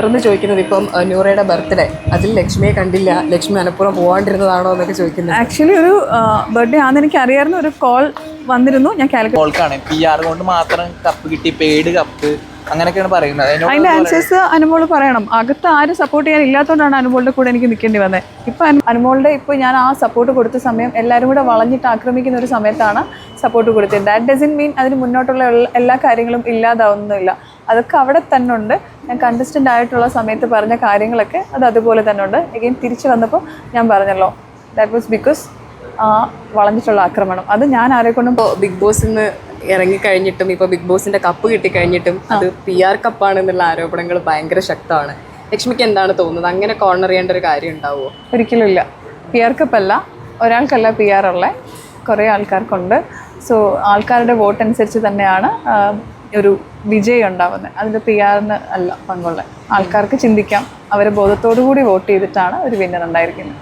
വേറൊന്ന് ചോദിക്കുന്നത് ഇപ്പം നൂറയുടെ ബർത്ത്ഡേ. അതിൽ ലക്ഷ്മിയെ കണ്ടില്ല. ലക്ഷ്മി മനപ്പുറം പോകാണ്ടിരുന്നതാണോ എന്നൊക്കെ ചോദിക്കുന്നത്. ആക്ച്വലി ഒരു ബർത്ത്ഡേ ആണെന്ന് എനിക്ക് അറിയായിരുന്നു ഒരു കോൾ വന്നിരുന്നു. ഞാൻ കോൾക്കാണ് പി ആർ കൊണ്ട് മാത്രം കപ്പ് കിട്ടി. പെയ്ഡ് കപ്പ് അങ്ങനെയൊക്കെയാണ് പറയുന്നത്. അതിന്റെ ആൻസേഴ്സ് അനുമോൾ പറയണം. അകത്ത് ആരും സപ്പോർട്ട് ചെയ്യാൻ ഇല്ലാത്തതുകൊണ്ടാണ് അനുമോളുടെ കൂടെ എനിക്ക് നിൽക്കേണ്ടി വന്നത് ഇപ്പൊ അനു- അനുമോളുടെ ഇപ്പൊ ഞാൻ ആ സപ്പോർട്ട് കൊടുത്ത സമയം എല്ലാവരും കൂടെ വളഞ്ഞിട്ട് ആക്രമിക്കുന്ന ഒരു സമയത്താണ് സപ്പോർട്ട് കൊടുത്തത്. ദാറ്റ് ഡസൻ മീൻ അതിന് മുന്നോട്ടുള്ള എല്ലാ- എല്ലാ കാര്യങ്ങളും ഇല്ലാതാവുന്നില്ല. അതൊക്കെ അവിടെ തന്നെ ഉണ്ട്. ഞാൻ കണ്ടസ്റ്റന്റ് ആയിട്ടുള്ള സമയത്ത് പറഞ്ഞ കാര്യങ്ങളൊക്കെ അത് അതുപോലെ തന്നെ ഉണ്ട് എഗെയിൻ തിരിച്ചു വന്നപ്പോൾ ഞാൻ പറഞ്ഞല്ലോ ദാറ്റ് വാസ് ബിക്കോസ് ആ വളഞ്ഞിട്ടുള്ള ആക്രമണം. അത് ഞാൻ ആരെക്കൊണ്ടും ഇപ്പോൾ ബിഗ് ബോസ് നിന്ന് ഇറങ്ങിക്കഴിഞ്ഞിട്ടും ഇപ്പോൾ ബിഗ് ബോസിന്റെ കപ്പ് കിട്ടിക്കഴിഞ്ഞിട്ടും അത് പി ആർ കപ്പാണെന്നുള്ള ആരോപണങ്ങൾ ഭയങ്കര ശക്തമാണ്. ലക്ഷ്മിക്ക് എന്താണ് തോന്നുന്നത്? അങ്ങനെ കോർണർ ചെയ്യേണ്ട ഒരു കാര്യം ഉണ്ടാവുമോ ഒരിക്കലും ഇല്ല. പി ആർ കപ്പല്ല ഒരാൾക്കല്ല പി ആർ ഉള്ളത് കുറേ ആൾക്കാർക്കുണ്ട്. സോ ആൾക്കാരുടെ വോട്ട് അനുസരിച്ച് തന്നെയാണ് ഒരു വിജയം ഉണ്ടാവുന്നത് അതിന്റെ പി ആറിന് അല്ല പങ്കുള്ള. ആൾക്കാർക്ക് ചിന്തിക്കാം. അവരെ ബോധത്തോടു കൂടി വോട്ട് ചെയ്തിട്ടാണ് ഒരു വിന്നർ ഉണ്ടായിരിക്കുന്നത്.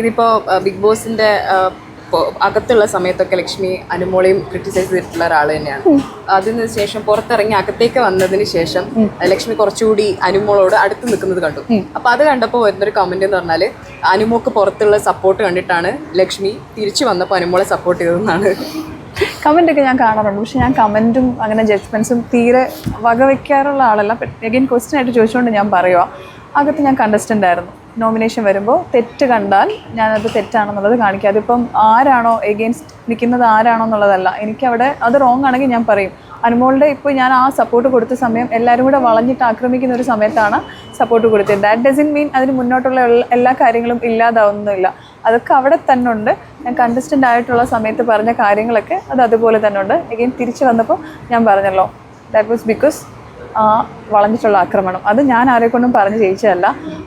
ഇതിപ്പോൾ ബിഗ് ബോസിന്റെ അകത്തുള്ള സമയത്തൊക്കെ ലക്ഷ്മി അനുമോളെയും ക്രിറ്റിസൈസ് ചെയ്തിട്ടുള്ള ഒരാൾ തന്നെയാണ്. അതിന് ശേഷം പുറത്തിറങ്ങി അകത്തേക്ക് വന്നതിന് ശേഷം ലക്ഷ്മി കുറച്ചുകൂടി അനുമോളോട് അടുത്ത് നിൽക്കുന്നത് കണ്ടു. അപ്പൊ അത് കണ്ടപ്പോൾ വരുന്നൊരു കമന്റ് എന്ന് പറഞ്ഞാൽ അനുമോക്ക് പുറത്തുള്ള സപ്പോർട്ട് കണ്ടിട്ടാണ് ലക്ഷ്മി തിരിച്ചു വന്നപ്പോൾ അനുമോളെ സപ്പോർട്ട് ചെയ്തതെന്നാണ്. കമന്റ് ഒക്കെ ഞാൻ കാണാറുണ്ട്. പക്ഷെ ഞാൻ കമന്റും അങ്ങനെ ജഡ്ജ്മെൻസും തീരെ വകവയ്ക്കാറുള്ള ആളല്ല. എഗെയിൻ ക്വസ്റ്റ്യൻ ആയിട്ട് ചോദിച്ചുകൊണ്ട് ഞാൻ പറയുക അകത്ത് ഞാൻ കണ്ടസ്റ്റന്റ് ആയിരുന്നു. നോമിനേഷൻ വരുമ്പോൾ തെറ്റ് കണ്ടാൽ ഞാനത് തെറ്റാണെന്നുള്ളത് കാണിക്കുക അതിപ്പം ആരാണോ എഗെയിൻസ്റ്റ് നിൽക്കുന്നത് ആരാണോ എന്നുള്ളതല്ല. എനിക്കവിടെ അത് റോങ് ആണെങ്കിൽ ഞാൻ പറയും. അനുമോളുടെ ഇപ്പോൾ ഞാൻ ആ സപ്പോർട്ട് കൊടുത്ത സമയം എല്ലാവരും കൂടെ വളഞ്ഞിട്ട് ആക്രമിക്കുന്ന ഒരു സമയത്താണ് സപ്പോർട്ട് കൊടുത്തത്. ദാറ്റ് ഡസൻ മീൻ അതിന് മുന്നോട്ടുള്ള എല്ലാ കാര്യങ്ങളും ഇല്ലാതാവുന്നില്ല. അതൊക്കെ അവിടെ തന്നെ ഉണ്ട് ഞാൻ കണ്ടസ്റ്റന്റ് ആയിട്ടുള്ള സമയത്ത് പറഞ്ഞ കാര്യങ്ങളൊക്കെ അത് അതുപോലെ തന്നെ ഉണ്ട് എഗെയിൻ തിരിച്ചു വന്നപ്പോൾ ഞാൻ പറഞ്ഞല്ലോ ദാറ്റ് വാസ് ബിക്കോസ് ആ വളഞ്ഞിട്ടുള്ള ആക്രമണം. അത് ഞാൻ ആരെക്കൊണ്ടും പറഞ്ഞു ജയിച്ചതല്ല.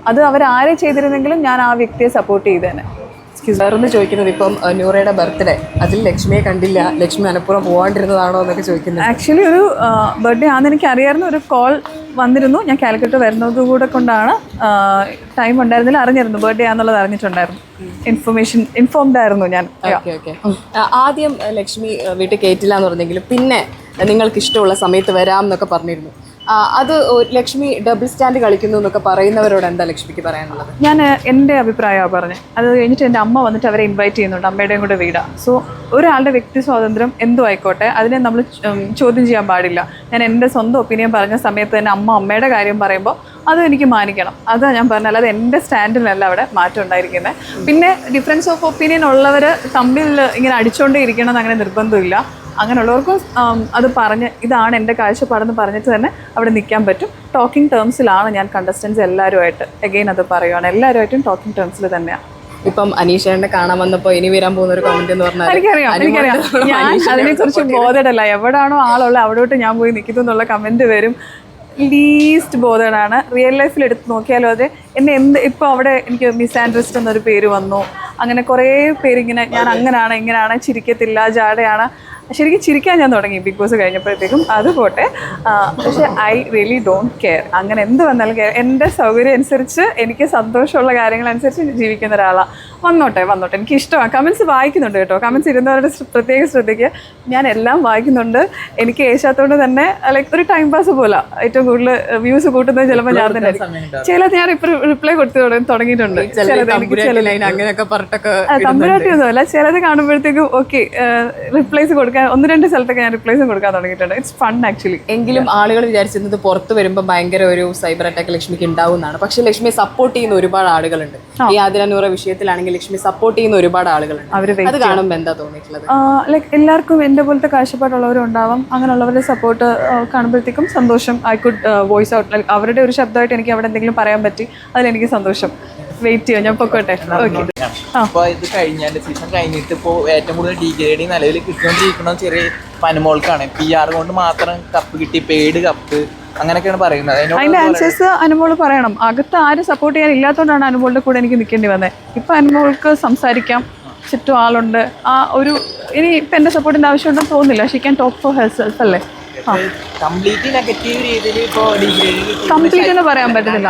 അത് അവരാരെ ചെയ്തിരുന്നെങ്കിലും ഞാൻ ആ വ്യക്തിയെ സപ്പോർട്ട് ചെയ്തേനെ. വേറൊന്ന് ചോദിക്കുന്നത് ഇപ്പം നൂറയുടെ ബർത്ത്ഡേ. അതിൽ ലക്ഷ്മിയെ കണ്ടില്ല. ലക്ഷ്മി മനപ്പുറം പോകാണ്ടിരുന്നതാണോ എന്നൊക്കെ ചോദിക്കുന്നത് ആക്ച്വലി ഒരു ബർത്ത്ഡേ ആണെന്ന് എനിക്ക് അറിയാമായിരുന്നു. ഒരു കോൾ വന്നിരുന്നു. ഞാൻ കാലിക്കട്ട് വരുന്നത് കൂടെ കൊണ്ടാണ് ടൈം ഉണ്ടായിരുന്നില്ല അറിഞ്ഞിരുന്നു. ബർത്ത്ഡേ ആണെന്നുള്ളത് അറിഞ്ഞിട്ടുണ്ടായിരുന്നു. ഇൻഫർമേഷൻ ഇൻഫോംഡ് ആയിരുന്നു ഞാൻ. ആദ്യം ലക്ഷ്മി വീട്ടിൽ കയറ്റില്ല എന്ന് പറഞ്ഞെങ്കിലും പിന്നെ നിങ്ങൾക്ക് ഇഷ്ടമുള്ള സമയത്ത് വരാം എന്നൊക്കെ പറഞ്ഞിരുന്നു. അത് ലക്ഷ്മി ഡബിൾ സ്റ്റാൻഡ് കളിക്കുന്നു എന്നൊക്കെ പറയുന്നവരോട് എന്താ ലക്ഷ്മിക്ക് പറയാനുള്ളത്? ഞാൻ എന്റെ അഭിപ്രായമാണ് പറഞ്ഞത് അത് കഴിഞ്ഞിട്ട് എന്റെ അമ്മ വന്നിട്ട് അവരെ ഇൻവൈറ്റ് ചെയ്യുന്നുണ്ട് അമ്മയുടെയും കൂടെ വീടാണ് സോ ഒരാളുടെ വ്യക്തി സ്വാതന്ത്ര്യം എന്തു ആയിക്കോട്ടെ അതിനെ നമ്മൾ ചോദ്യം ചെയ്യാൻ പാടില്ല. ഞാൻ എന്റെ സ്വന്തം ഒപ്പീനിയൻ പറഞ്ഞ സമയത്ത് തന്നെ അമ്മ അമ്മയുടെ കാര്യം പറയുമ്പോൾ അത് എനിക്ക് മാനിക്കണം. അതാണ് ഞാൻ പറഞ്ഞത് അല്ലാതെ എന്റെ സ്റ്റാൻഡിലല്ല അവിടെ മാറ്റം ഉണ്ടായിരിക്കുന്നത് പിന്നെ ഡിഫറൻസ് ഓഫ് ഒപ്പീനിയൻ ഉള്ളവർ തമ്മിൽ ഇങ്ങനെ അടിച്ചുകൊണ്ടേ ഇരിക്കണം അങ്ങനെ നിർബന്ധമില്ല. അങ്ങനെയുള്ളവർക്കും അത് പറഞ്ഞ് ഇതാണ് എന്റെ കാഴ്ചപ്പാടെന്ന് പറഞ്ഞിട്ട് തന്നെ അവിടെ നിൽക്കാൻ പറ്റും. ടോക്കിംഗ് ടേംസിലാണ് ഞാൻ കണ്ടസ്റ്റൻസ് എല്ലാവരുമായിട്ട് എഗെയിൻ അത് പറയുവാണ്. എല്ലാവരുമായിട്ടും ടോക്കിംഗ് ടേംസിൽ തന്നെയാണ് ഇപ്പം അനീഷേനെ കാണാൻ വന്നപ്പോൾ ഇനി വരാൻ പോകുന്ന ഒരു കമന്റ് എന്ന് പറഞ്ഞാൽ എനിക്കറിയാം എനിക്കറിയാം. ഞാൻ അതിനെക്കുറിച്ച് ബോധടല്ല എവിടാണോ ആളുള്ള അവിടോട്ട് ഞാൻ പോയി നിൽക്കുന്നു എന്നുള്ള കമന്റ് വരും. ലീസ്റ്റ് ബോധടാണ്. റിയൽ ലൈഫിൽ എടുത്ത് നോക്കിയാലും അതെ. എന്നെ എന്ത് ഇപ്പോൾ അവിടെ എനിക്ക് മിസ് ആൻഡ്രിസ്റ്റ് എന്നൊരു പേര് വന്നു. അങ്ങനെ കുറേ പേരിങ്ങനെ ഞാൻ അങ്ങനാണ് ഇങ്ങനെയാണ് ചിരിക്കത്തില്ല ജാടയാണ്. ശരിക്കും ചിരിക്കാൻ ഞാൻ തുടങ്ങി ബിഗ് ബോസ് കഴിഞ്ഞപ്പോഴത്തേക്കും. അത് പോട്ടെ. പക്ഷെ ഐ റിയലി ഡോണ്ട് കെയർ. അങ്ങനെ എന്ത് വന്നാലും കെയർ. എന്റെ സൗകര്യം അനുസരിച്ച് എനിക്ക് സന്തോഷമുള്ള കാര്യങ്ങളനുസരിച്ച് ജീവിക്കുന്ന ഒരാളാണ് വന്നോട്ടെ വന്നോട്ടെ. എനിക്ക് ഇഷ്ടമാണ് കമൻസ് വായിക്കുന്നുണ്ട് കേട്ടോ. കമൻസ് ഇരുന്നവരുടെ പ്രത്യേകം ശ്രദ്ധിക്കുക ഞാൻ എല്ലാം വായിക്കുന്നുണ്ട്. എനിക്ക് ഏശാത്തോണ്ട് തന്നെ ലൈക്ക് ഒരു ടൈം പാസ് പോലെ. ഏറ്റവും കൂടുതൽ വ്യൂസ് കൂട്ടുന്നത് ചിലപ്പോൾ ഞാൻ തന്നെ ചില ചിലത് ഞാൻ ഇപ്പം റിപ്ലൈ കൊടുത്തു തുടങ്ങിയിട്ടുണ്ട്. ചിലത് എനിക്ക് ലൈൻ അങ്ങനെയൊക്കെ പറഞ്ഞിട്ടൊക്കെ തമ്പുരാട്ടി ഒന്നുമല്ല. ചിലത് കാണുമ്പോഴത്തേക്കും ഓക്കെ റിപ്ലൈസ് കൊടുക്കാൻ ഒന്ന് രണ്ട് സ്ഥലത്തൊക്കെ ഞാൻ റിപ്ലൈസും കൊടുക്കാൻ തുടങ്ങിയിട്ടുണ്ട്. ഇറ്റ്സ് ഫൺ ആക്ച്വലി എങ്കിലും ആളുകൾ വിചാരിച്ചിരുന്നത് പുറത്ത് വരുമ്പോൾ ഭയങ്കര ഒരു സൈബർ അറ്റാക്ക് ലക്ഷ്മിക്ക് ഉണ്ടാവുന്നതാണ് പക്ഷേ ലക്ഷ്മിയെ സപ്പോർട്ട് ചെയ്യുന്ന ഒരുപാട് ആളുകളുണ്ട്. ഈ ആതിരനൂറ വിഷയത്തിലാണെങ്കിൽ ലക്ഷ്മി സപ്പോർട്ട് ചെയ്യുന്ന ഒരുപാട് ആളുകളുണ്ട്. അത് കാണുമ്പോൾ എന്താ തോന്നിയിട്ടുള്ളത്? ലൈക്ക് എല്ലാവർക്കും എന്റെ പോലത്തെ കാഴ്ചപ്പാടുള്ളവരും ഉണ്ടാവാം. അങ്ങനെയുള്ളവരുടെ സപ്പോർട്ട് കാണുമ്പോഴത്തേക്കും സന്തോഷം. I could voice out like അവരുടെ ഒരു ശബ്ദമായിട്ട് എനിക്ക് അവിടെ എന്തെങ്കിലും പറയാൻ പറ്റി അതിലെനിക്ക് സന്തോഷം. വെയിറ്റ് ചെയ്യാം ഞാൻ പൊക്കോട്ടെ? ഓക്കെ അപ്പൊ ഇത് കഴിഞ്ഞാൽ സീസൺ കഴിഞ്ഞിട്ട് ഇപ്പോൾ ഏറ്റവും കൂടുതൽ ഡിഗ്രേഡ് നിലവിൽ കിട്ടിക്കൊണ്ടിരിക്കണം ചെറിയ പനമോൾക്കാണ്. പി ആർ കൊണ്ട് മാത്രം കപ്പ് കിട്ടി പെയ്ഡ് കപ്പ് അങ്ങനെയൊക്കെയാണ് പറയുന്നത്. അതിന്റെ ആൻസേഴ്സ് അനുമോൾ പറയണം. അകത്ത് ആരും സപ്പോർട്ട് ചെയ്യാൻ ഇല്ലാത്തതുകൊണ്ടാണ് അനുമോളുടെ കൂടെ എനിക്ക് നിൽക്കേണ്ടി വന്നത് ഇപ്പൊ അനുമോൾക്ക് സംസാരിക്കാം. ചുറ്റും ആളുണ്ട്. ആ ഒരു ഇനി ഇപ്പൊ എന്റെ സപ്പോർട്ടിന്റെ ആവശ്യമുണ്ടെന്ന് തോന്നുന്നില്ല. She can talk for herself അല്ലേ കംപ്ലീറ്റ് നെഗറ്റീവ് രീതിയിൽ ഇപ്പോ ഡിഗ്രേഡ് കംപ്ലീറ്റ് എന്ന് പറയാൻ പറ്റത്തില്ല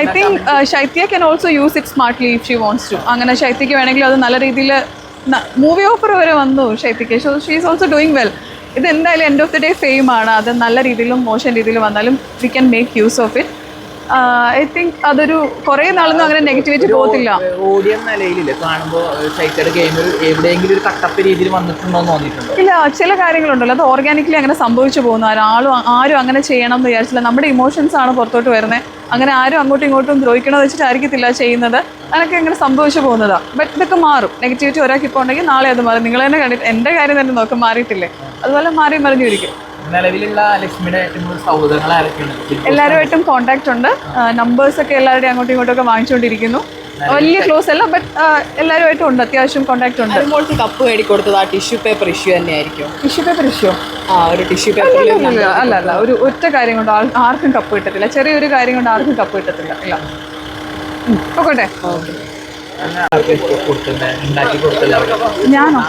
I think Shaitya can also use it smartly if she wants to അങ്ങനെ ശൈത്യക്ക് വേണമെങ്കിൽ അത് നല്ല രീതിയിൽ മൂവി ഓഫർ വരെ വന്നു ഷൈപ്പിക്ക് so she is also doing well ഇത് എന്തായാലും end of the day fame ആണ്. അത് നല്ല രീതിയിലും മോശം രീതിയിലും വന്നാലും we can make use of it I think അതൊരു കുറേ നാളൊന്നും അങ്ങനെ നെഗറ്റിവിറ്റി പോകത്തില്ല. നിലയിലില്ലേ? കാണുമ്പോൾ എവിടെയെങ്കിലും ഒരു കട്ടപ്പ് രീതിയിൽ വന്നിട്ടുണ്ടോ എന്ന് തോന്നിയിട്ടുണ്ടോ? ഇല്ല ചില കാര്യങ്ങളുണ്ടല്ലോ. അത് ഓർഗാനിക്കലി അങ്ങനെ സംഭവിച്ചു പോകുന്നു. ആരും ആരും അങ്ങനെ ചെയ്യണം എന്ന് വിചാരിച്ചില്ല. നമ്മുടെ ഇമോഷൻസ് ആണ് പുറത്തോട്ട് വരുന്നത് അങ്ങനെ ആരും അങ്ങോട്ടും ഇങ്ങോട്ടും ദ്രോഹിക്കണമെന്ന് വെച്ചിട്ടായിരിക്കത്തില്ല ചെയ്യുന്നത്. അതൊക്കെ ഇങ്ങനെ സംഭവിച്ചു പോകുന്നതാണ് ബട്ട് ഇതൊക്കെ മാറും. നെഗറ്റിവിറ്റി ഒരാൾക്ക് ഇപ്പോൾ ഉണ്ടെങ്കിൽ നാളെ അത് മാറും. നിങ്ങൾ തന്നെ കണ്ടിട്ട് എന്റെ കാര്യം തന്നെ നോക്കും മാറിയിട്ടില്ലേ? അതുപോലെ മാറി മറിഞ്ഞു ഇരിക്കും നിലവിലുള്ള ലക്ഷ്മിയുടെ എല്ലാവരുമായിട്ടും കോണ്ടാക്ട് ഉണ്ട്. നമ്പേഴ്സ് ഒക്കെ എല്ലാവരുടെയും അങ്ങോട്ടും ഇങ്ങോട്ടും ഒക്കെ വാങ്ങിച്ചുകൊണ്ടിരിക്കുന്നു വലിയ ക്ലോസ് അല്ല ബട്ട് എല്ലാവരുമായിട്ടും ഉണ്ട്. അത്യാവശ്യം കോണ്ടാക്ട് ഉണ്ട്. കപ്പ് മേടി കൊടുത്തത് ആ ടിഷ്യൂ പേപ്പർ ഇഷ്യൂ തന്നെയായിരിക്കും. ടിഷ്യൂ പേപ്പർ ഇഷ്യൂ ആ ഒരു ടിഷ്യൂ പേപ്പർ അല്ല അല്ല അല്ല ഒരു ഒറ്റ കാര്യം കൊണ്ട് ആൾ- ആർക്കും കപ്പ് കിട്ടത്തില്ല. ചെറിയൊരു കാര്യം കൊണ്ട് ആർക്കും കപ്പ് കിട്ടത്തില്ല. ഇല്ല. കൊടുത്തില്ല ഞാനോ?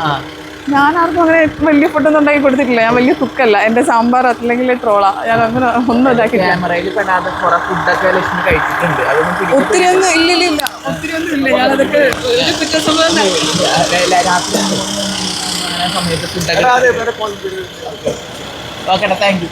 ഞാൻ ആർക്കും അങ്ങനെ വലിയ ഫുഡൊന്നും ഉണ്ടാക്കി കൊടുത്തിട്ടില്ല. ഞാൻ വലിയ കുക്കല്ല എന്റെ സാമ്പാർ അല്ലെങ്കിൽ ട്രോളാ. ഞാൻ അങ്ങനെ ഒന്നും പിടിച്ചു ഒത്തിരി ഒന്നും ഇല്ല ഇല്ല ഇല്ല. ഒത്തിരി ഒന്നും ഇല്ല. ഞാനതൊക്കെ ഓക്കെ താങ്ക് യു